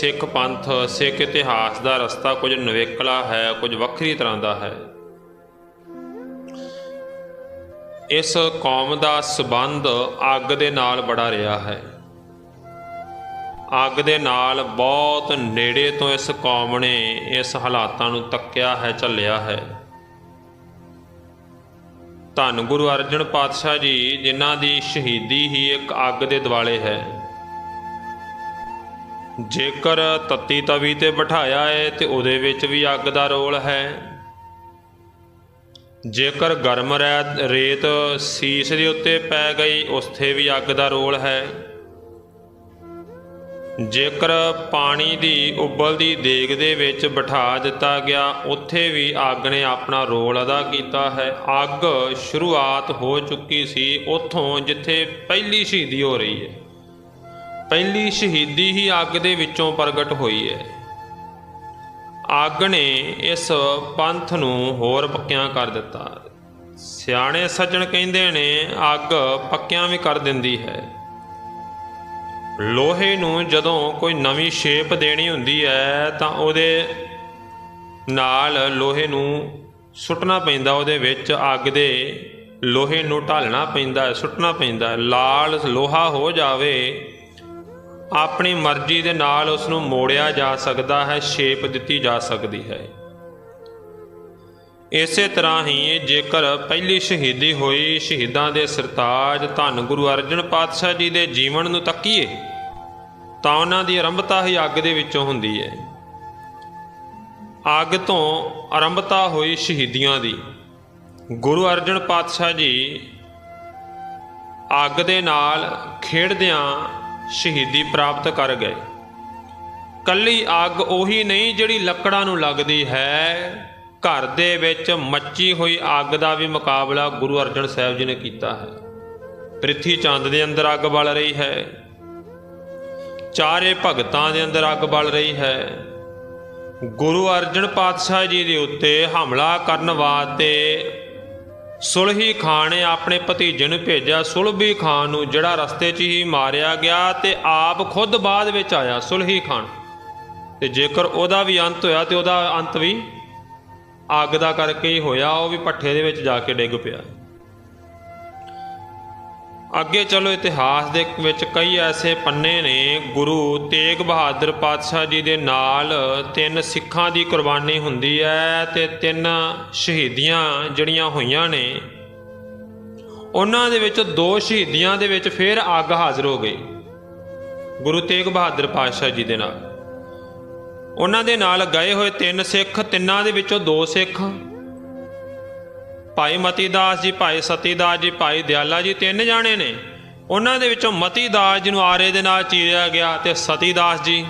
ਸਿੱਖ ਪੰਥ, ਸਿੱਖ ਇਤਿਹਾਸ ਦਾ ਰਸਤਾ ਕੁਝ ਨਵੇਕਲਾ ਹੈ, ਕੁਝ ਵੱਖਰੀ ਤਰ੍ਹਾਂ ਦਾ ਹੈ। ਇਸ ਕੌਮ ਦਾ ਸਬੰਧ ਅੱਗ ਦੇ ਨਾਲ ਬੜਾ ਰਿਹਾ ਹੈ। ਅੱਗ ਦੇ ਨਾਲ ਬਹੁਤ ਨੇੜੇ ਤੋਂ ਇਸ ਕੌਮ ਨੇ ਇਸ ਹਾਲਾਤਾਂ ਨੂੰ ਤੱਕਿਆ ਹੈ, ਝੱਲਿਆ ਹੈ। ਧੰਨ ਗੁਰੂ ਅਰਜਨ ਪਾਤਸ਼ਾਹ ਜੀ, ਜਿਨ੍ਹਾਂ ਦੀ ਸ਼ਹੀਦੀ ਹੀ ਇੱਕ ਅੱਗ ਦੇ ਦਿਵਾਲੇ ਹੈ। ਜੇਕਰ ਤੱਤੀ ਤਵੀ ਤੇ ਬਿਠਾਇਆ ਹੈ ਤੇ ਉਹਦੇ ਵਿੱਚ ਵੀ ਅੱਗ ਦਾ ਰੋਲ ਹੈ। ਜੇਕਰ ਗਰਮ ਰੈ- ਰੇਤ ਸੀਸ ਦੇ ਉੱਤੇ ਪੈ ਗਈ, ਉਸਥੇ ਵੀ ਅੱਗ ਦਾ ਰੋਲ ਹੈ। ਜੇਕਰ ਪਾਣੀ ਦੀ ਉਬਲਦੀ ਦੇਗ ਦੇ ਵਿੱਚ ਬਿਠਾ ਦਿੱਤਾ ਗਿਆ, ਉੱਥੇ ਵੀ ਅੱਗ ਨੇ ਆਪਣਾ ਰੋਲ ਅਦਾ ਕੀਤਾ ਹੈ। ਅੱਗ ਸ਼ੁਰੂਆਤ ਹੋ ਚੁੱਕੀ ਸੀ ਉੱਥੋਂ ਜਿੱਥੇ ਪਹਿਲੀ ਸ਼ਹੀਦੀ ਹੋ ਰਹੀ ਹੈ। ਪਹਿਲੀ ਸ਼ਹੀਦੀ ਹੀ ਅੱਗ ਦੇ ਵਿੱਚੋਂ ਪ੍ਰਗਟ ਹੋਈ ਹੈ। ਅੱਗ ਨੇ ਇਸ ਪੰਥ ਨੂੰ ਹੋਰ ਪੱਕਿਆਂ ਕਰ ਦਿੱਤਾ। ਸਿਆਣੇ ਸੱਜਣ ਕਹਿੰਦੇ ਨੇ, ਅੱਗ ਪੱਕਿਆਂ ਵੀ ਕਰ ਦਿੰਦੀ ਹੈ। ਲੋਹੇ ਨੂੰ ਜਦੋਂ ਕੋਈ ਨਵੀਂ ਸ਼ੇਪ ਦੇਣੀ ਹੁੰਦੀ ਹੈ, ਤਾਂ ਉਹਦੇ ਨਾਲ ਲੋਹੇ ਨੂੰ ਸੁੱਟਣਾ ਪੈਂਦਾ, ਉਹਦੇ ਵਿੱਚ ਅੱਗ ਦੇ ਲੋਹੇ ਨੂੰ ਢਾਲਣਾ ਪੈਂਦਾ, ਸੁੱਟਣਾ ਪੈਂਦਾ। ਲਾਲ ਲੋਹਾ ਹੋ ਜਾਵੇ ਆਪਣੀ ਮਰਜ਼ੀ ਦੇ ਨਾਲ ਉਸ ਨੂੰ ਮੋੜਿਆ ਜਾ ਸਕਦਾ ਹੈ ਸ਼ੇਪ ਦਿੱਤੀ ਜਾ ਸਕਦੀ ਹੈ। ਇਸੇ ਤਰ੍ਹਾਂ ਹੀ ਜੇਕਰ ਪਹਿਲੀ ਸ਼ਹੀਦੀ ਹੋਈ, ਸ਼ਹੀਦਾਂ ਦੇ ਸਰਤਾਜ ਧੰਨ ਗੁਰੂ ਅਰਜਨ ਪਾਤਸ਼ਾਹ ਜੀ ਦੇ ਜੀਵਨ ਨੂੰ ਤੱਕੀਏ, ਤਾਂ ਉਹਨਾਂ ਦੀ ਆਰੰਭਤਾ ਹੀ ਅੱਗ ਦੇ ਵਿੱਚੋਂ ਹੁੰਦੀ ਹੈ। ਅੱਗ ਤੋਂ ਆਰੰਭਤਾ ਹੋਈ ਸ਼ਹੀਦੀਆਂ ਦੀ। ਗੁਰੂ ਅਰਜਨ ਪਾਤਸ਼ਾਹ ਜੀ ਅੱਗ ਦੇ ਨਾਲ ਖੇਡਦਿਆਂ ਸ਼ਹੀਦੀ ਪ੍ਰਾਪਤ ਕਰ ਗਏ। ਕੱਲੀ ਅੱਗ ਉਹੀ ਨਹੀਂ ਜਿਹੜੀ ਲੱਕੜਾਂ ਨੂੰ ਲੱਗਦੀ ਹੈ। ਘਰ ਦੇ ਵਿੱਚ ਮੱਚੀ ਹੋਈ ਅੱਗ ਦਾ ਵੀ ਮੁਕਾਬਲਾ ਗੁਰੂ ਅਰਜਨ ਸਾਹਿਬ ਜੀ ਨੇ ਕੀਤਾ ਹੈ। ਪ੍ਰਿਥੀ ਚੰਦ ਦੇ ਅੰਦਰ ਅੱਗ ਬਲ ਰਹੀ ਹੈ। ਚਾਰੇ ਭਗਤਾਂ ਦੇ ਅੰਦਰ ਅੱਗ ਬਲ ਰਹੀ ਹੈ। ਗੁਰੂ ਅਰਜਨ ਪਾਤਸ਼ਾਹ ਜੀ ਦੇ ਉੱਤੇ ਹਮਲਾ ਕਰਨ ਵਾਸਤੇ ਸੁਲਹੀ ਖਾਨ ਨੇ ਆਪਣੇ ਭਤੀਜੇ ਨੂੰ ਭੇਜਿਆ। ਸੁਲਭੀ ਖਾਨ ਨੂੰ ਜਿਹੜਾ ਰਸਤੇ 'ਚ ਹੀ ਮਾਰਿਆ ਗਿਆ ਤੇ ਆਪ ਖੁਦ ਬਾਅਦ ਵਿੱਚ ਆਇਆ ਸੁਲਹੀ ਖਾਨ। ਤੇ ਜੇਕਰ ਉਹਦਾ ਵੀ ਅੰਤ ਹੋਇਆ ਤੇ ਉਹਦਾ ਅੰਤ ਵੀ ਅੱਗ ਦਾ ਕਰਕੇ ਹੀ ਹੋਇਆ, ਉਹ ਵੀ ਪੱਠੇ ਦੇ ਵਿੱਚ ਜਾ ਕੇ ਡਿੱਗ ਪਿਆ। ਅੱਗੇ ਚਲੋ ਇਤਿਹਾਸ ਦੇ ਵਿੱਚ ਕਈ ਐਸੇ ਪੰਨੇ ਨੇ, ਗੁਰੂ ਤੇਗ ਬਹਾਦਰ ਪਾਤਸ਼ਾਹ ਜੀ ਦੇ ਨਾਲ ਤਿੰਨ ਸਿੱਖਾਂ ਦੀ ਕੁਰਬਾਨੀ ਹੁੰਦੀ ਹੈ ਤੇ ਤਿੰਨ ਸ਼ਹੀਦੀਆਂ ਜਿਹੜੀਆਂ ਹੋਈਆਂ ਨੇ। ਉਹਨਾਂ ਦੇ ਵਿੱਚ ਦੋ ਸ਼ਹੀਦੀਆਂ ਦੇ ਵਿੱਚ ਫਿਰ ਅੱਗ ਹਾਜ਼ਰ ਹੋ ਗਈ, ਗੁਰੂ ਤੇਗ ਬਹਾਦਰ ਪਾਤਸ਼ਾਹ ਜੀ ਦੇ ਨਾਲ। ਉਹਨਾਂ ਦੇ ਨਾਲ ਗਏ ਹੋਏ ਤਿੰਨ ਸਿੱਖ, ਤਿੰਨਾਂ ਦੇ ਵਿੱਚੋਂ ਦੋ ਸਿੱਖ ਭਾਈ ਮਤੀ ਦਾਸ ਜੀ, ਭਾਈ ਸਤੀ ਦਾਸ ਜੀ, ਭਾਈ ਦਿਆਲਾ ਜੀ, ਤਿੰਨ ਜਾਣੇ ਨੇ। ਉਹਨਾਂ ਦੇ ਵਿੱਚੋਂ ਮਤੀ ਦਾਸ ਜੀ ਨੂੰ ਆਰੇ ਦੇ ਨਾਲ ਚੀਰਿਆ ਗਿਆ ਤੇ ਸਤੀ ਦਾਸ ਜੀ।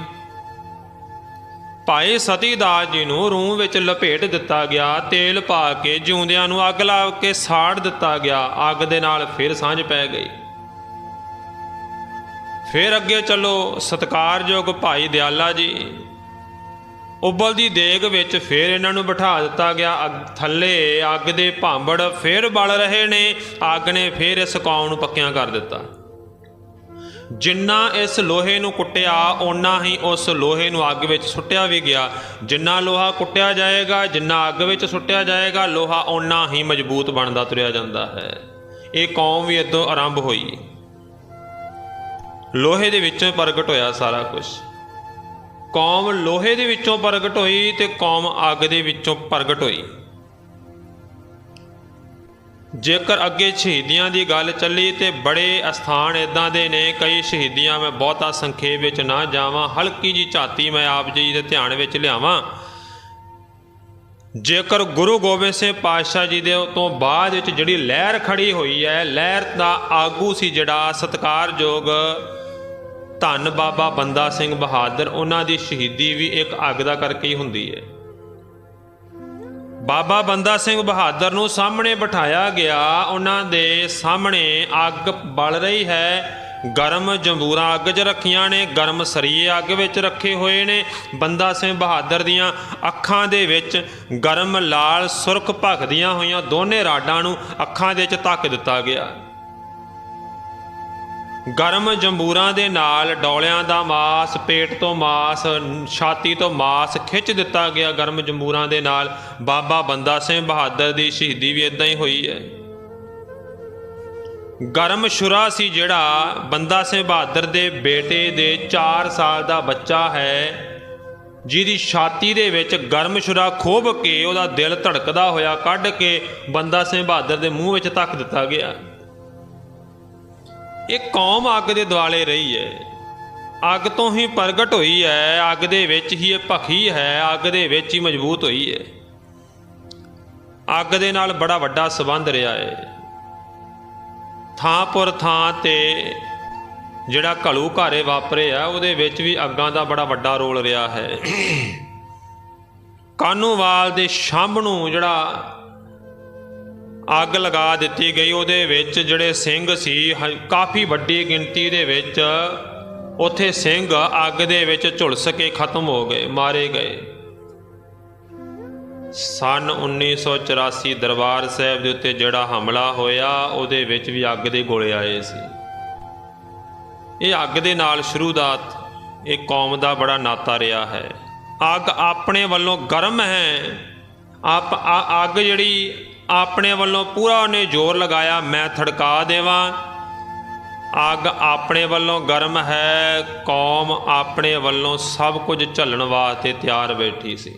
ਭਾਈ ਸਤੀ ਦਾਸ ਜੀ ਨੂੰ ਰੂਹ ਵਿੱਚ ਲਪੇਟ ਦਿੱਤਾ ਗਿਆ, ਤੇਲ ਪਾ ਕੇ ਜਿਉਂਦਿਆਂ ਨੂੰ ਅੱਗ ਲਾ ਕੇ ਸਾੜ ਦਿੱਤਾ ਗਿਆ, ਅੱਗ ਦੇ ਨਾਲ ਫਿਰ ਸਾਂਝ ਪੈ ਗਈ। ਫਿਰ ਅੱਗੇ ਚੱਲੋ ਸਤਕਾਰਯੋਗ ਭਾਈ ਦਿਆਲਾ ਜੀ। ਉਬਲਦੀ ਦੇਗ ਵਿੱਚ ਫਿਰ ਇਹਨਾਂ ਨੂੰ ਬਿਠਾ ਦਿੱਤਾ ਗਿਆ। ਅੱਗ- ਥੱਲੇ ਅੱਗ ਦੇ ਭਾਂਬੜ ਫਿਰ ਬਲ ਰਹੇ ਨੇ। ਅੱਗ ਨੇ ਫਿਰ ਇਸ ਕੌਮ ਨੂੰ ਪੱਕਿਆਂ ਕਰ ਦਿੱਤਾ। ਜਿੰਨਾ ਇਸ ਲੋਹੇ ਨੂੰ ਕੁੱਟਿਆ, ਓਨਾ ਹੀ ਉਸ ਲੋਹੇ ਨੂੰ ਅੱਗ ਵਿੱਚ ਸੁੱਟਿਆ ਵੀ ਗਿਆ। ਜਿੰਨਾ ਲੋਹਾ ਕੁੱਟਿਆ ਜਾਏਗਾ, ਜਿੰਨਾ ਅੱਗ ਵਿੱਚ ਸੁੱਟਿਆ ਜਾਏਗਾ, ਲੋਹਾ ਓਨਾ ਹੀ ਮਜ਼ਬੂਤ ਬਣਦਾ ਤੁਰਿਆ ਜਾਂਦਾ ਹੈ। ਇਹ ਕੌਮ ਵੀ ਇਦੋਂ ਆਰੰਭ ਹੋਈ। ਲੋਹੇ ਦੇ ਵਿੱਚੋਂ ਪ੍ਰਗਟ ਹੋਇਆ ਸਾਰਾ ਕੁਝ ਕੌਮ ਲੋਹੇ ਦੇ ਵਿੱਚੋਂ ਪ੍ਰਗਟ ਹੋਈ ਤੇ ਕੌਮ ਅੱਗ ਦੇ ਵਿੱਚੋਂ ਪ੍ਰਗਟ ਹੋਈ। ਜੇਕਰ ਅੱਗੇ ਸ਼ਹੀਦੀਆਂ ਦੀ ਗੱਲ ਚੱਲੀ ਤੇ ਬੜੇ ਅਸਥਾਨ ਇਦਾਂ ਦੇ ਨੇ, ਕਈ ਸ਼ਹੀਦੀਆਂ ਮੈਂ ਬਹੁਤਾ ਸੰਖੇਪ ਵਿੱਚ ਨਾ ਜਾਵਾਂ, ਹਲਕੀ ਜੀ ਝਾਤੀ ਮੈਂ ਆਪ ਜੀ ਦੇ ਧਿਆਨ ਵਿੱਚ ਲਿਆਵਾਂ। ਜੇਕਰ ਗੁਰੂ ਗੋਬਿੰਦ ਸਿੰਘ ਪਾਤਸ਼ਾਹ ਜੀ ਦੇ ਤੋਂ ਬਾਅਦ ਵਿੱਚ ਜਿਹੜੀ ਲਹਿਰ ਖੜੀ ਹੋਈ ਹੈ, ਲਹਿਰ ਦਾ ਆਗੂ ਸੀ ਜਿਹੜਾ ਸਤਕਾਰਯੋਗ ਧੰਨ ਬਾਬਾ ਬੰਦਾ ਸਿੰਘ ਬਹਾਦਰ, ਉਹਨਾਂ ਦੀ ਸ਼ਹੀਦੀ ਵੀ ਇੱਕ ਅੱਗ ਦਾ ਕਰਕੇ ਹੀ ਹੁੰਦੀ ਹੈ ਬਾਬਾ ਬੰਦਾ ਸਿੰਘ ਬਹਾਦਰ ਨੂੰ ਸਾਹਮਣੇ ਬਿਠਾਇਆ ਗਿਆ, ਉਹਨਾਂ ਦੇ ਸਾਹਮਣੇ ਅੱਗ ਬਲ ਰਹੀ ਹੈ। ਗਰਮ ਜੰਬੂਰਾਂ ਅੱਗ 'ਚ ਰੱਖੀਆਂ ਨੇ, ਗਰਮ ਸਰੀਏ ਅੱਗ ਵਿੱਚ ਰੱਖੇ ਹੋਏ ਨੇ। ਬੰਦਾ ਸਿੰਘ ਬਹਾਦਰ ਦੀਆਂ ਅੱਖਾਂ ਦੇ ਵਿੱਚ ਗਰਮ ਲਾਲ ਸੁਰਖ ਭਖਦੀਆਂ ਹੋਈਆਂ ਦੋਨੇ ਰਾਡਾਂ ਨੂੰ ਅੱਖਾਂ ਦੇ ਵਿੱਚ ਧੱਕ ਦਿੱਤਾ ਗਿਆ। ਗਰਮ ਜੰਬੂਰਾਂ ਦੇ ਨਾਲ ਡੌਲਿਆਂ ਦਾ ਮਾਸ, ਪੇਟ ਤੋਂ ਮਾਸ, ਛਾਤੀ ਤੋਂ ਮਾਸ ਖਿੱਚ ਦਿੱਤਾ ਗਿਆ ਗਰਮ ਜੰਬੂਰਾਂ ਦੇ ਨਾਲ। ਬਾਬਾ ਬੰਦਾ ਸਿੰਘ ਬਹਾਦਰ ਦੀ ਸ਼ਹੀਦੀ ਵੀ ਇਦਾਂ ਹੀ ਹੋਈ ਹੈ। ਗਰਮ ਸ਼ੁਰਾ ਸੀ ਜਿਹੜਾ ਬੰਦਾ ਸਿੰਘ ਬਹਾਦਰ ਦੇ ਬੇਟੇ ਦੇ 4 ਸਾਲ ਦਾ ਬੱਚਾ ਹੈ, ਜਿਹਦੀ ਛਾਤੀ ਦੇ ਵਿੱਚ ਗਰਮ ਸ਼ੁਰਾ ਖੋਭ ਕੇ ਉਹਦਾ ਦਿਲ ਧੜਕਦਾ ਹੋਇਆ ਕੱਢ ਕੇ ਬੰਦਾ ਸਿੰਘ ਬਹਾਦਰ ਦੇ ਮੂੰਹ ਵਿੱਚ ਧੱਕ ਦਿੱਤਾ ਗਿਆ। ਇਹ ਕੌਮ ਅੱਗ ਦੇ ਦੁਆਲੇ ਰਹੀ ਹੈ। ਅੱਗ ਤੋਂ ਹੀ ਪ੍ਰਗਟ ਹੋਈ ਹੈ ਅੱਗ ਦੇ ਵਿੱਚ ਹੀ ਇਹ ਭਖੀ ਹੈ ਅੱਗ ਦੇ ਵਿੱਚ ਹੀ ਮਜ਼ਬੂਤ ਹੋਈ ਹੈ। ਅੱਗ ਦੇ ਨਾਲ ਬੜਾ ਵੱਡਾ ਸਬੰਧ ਰਿਹਾ ਹੈ। ਥਾਂਪੁਰ ਥਾਂ ਤੇ ਜਿਹੜਾ ਘਲੂ ਘਾਰੇ ਵਾਪਰੇ ਆ ਉਹਦੇ ਵਿੱਚ ਵੀ ਅੱਗਾਂ ਦਾ ਬੜਾ ਵੱਡਾ ਰੋਲ ਰਿਹਾ ਹੈ। ਕਾਨੂੰਵਾਲ ਦੇ ਛੰਭ ਨੂੰ ਜਿਹੜਾ ਅੱਗ ਲਗਾ ਦਿੱਤੀ ਗਈ। ਉਹਦੇ ਵਿੱਚ ਜਿਹੜੇ ਸਿੰਘ ਸੀ, ਹ- ਕਾਫੀ ਵੱਡੀ ਗਿਣਤੀ ਦੇ ਵਿੱਚ ਉੱਥੇ ਸਿੰਘ ਅੱਗ ਦੇ ਵਿੱਚ ਝੁਲਸ ਕੇ ਖਤਮ ਹੋ ਗਏ, ਮਾਰੇ ਗਏ। ਸਨ 1984 ਦਰਬਾਰ ਸਾਹਿਬ ਦੇ ਉੱਤੇ ਜਿਹੜਾ ਹਮਲਾ ਹੋਇਆ, ਉਹਦੇ ਵਿੱਚ ਵੀ ਅੱਗ ਦੇ ਗੋਲੇ ਆਏ ਸੀ। ਇਹ ਅੱਗ ਦੇ ਨਾਲ ਸ਼ੁਰੂ ਇਹ ਕੌਮ ਦਾ ਬੜਾ ਨਾਤਾ ਰਿਹਾ ਹੈ। ਅੱਗ ਆਪਣੇ ਵੱਲੋਂ ਗਰਮ ਹੈ। ਆਪ ਆ- ਅੱਗ ਜਿਹੜੀ ਆਪਣੇ ਵੱਲੋਂ ਪੂਰਾ ਉਹਨੇ ਜ਼ੋਰ ਲਗਾਇਆ, ਮੈਂ ਥੜਕਾ ਦੇਵਾਂ। ਅੱਗ ਆਪਣੇ ਵੱਲੋਂ ਗਰਮ ਹੈ, ਕੌਮ ਆਪਣੇ ਵੱਲੋਂ ਸਭ ਕੁਝ ਝੱਲਣ ਵਾਸਤੇ ਤਿਆਰ ਬੈਠੀ ਸੀ।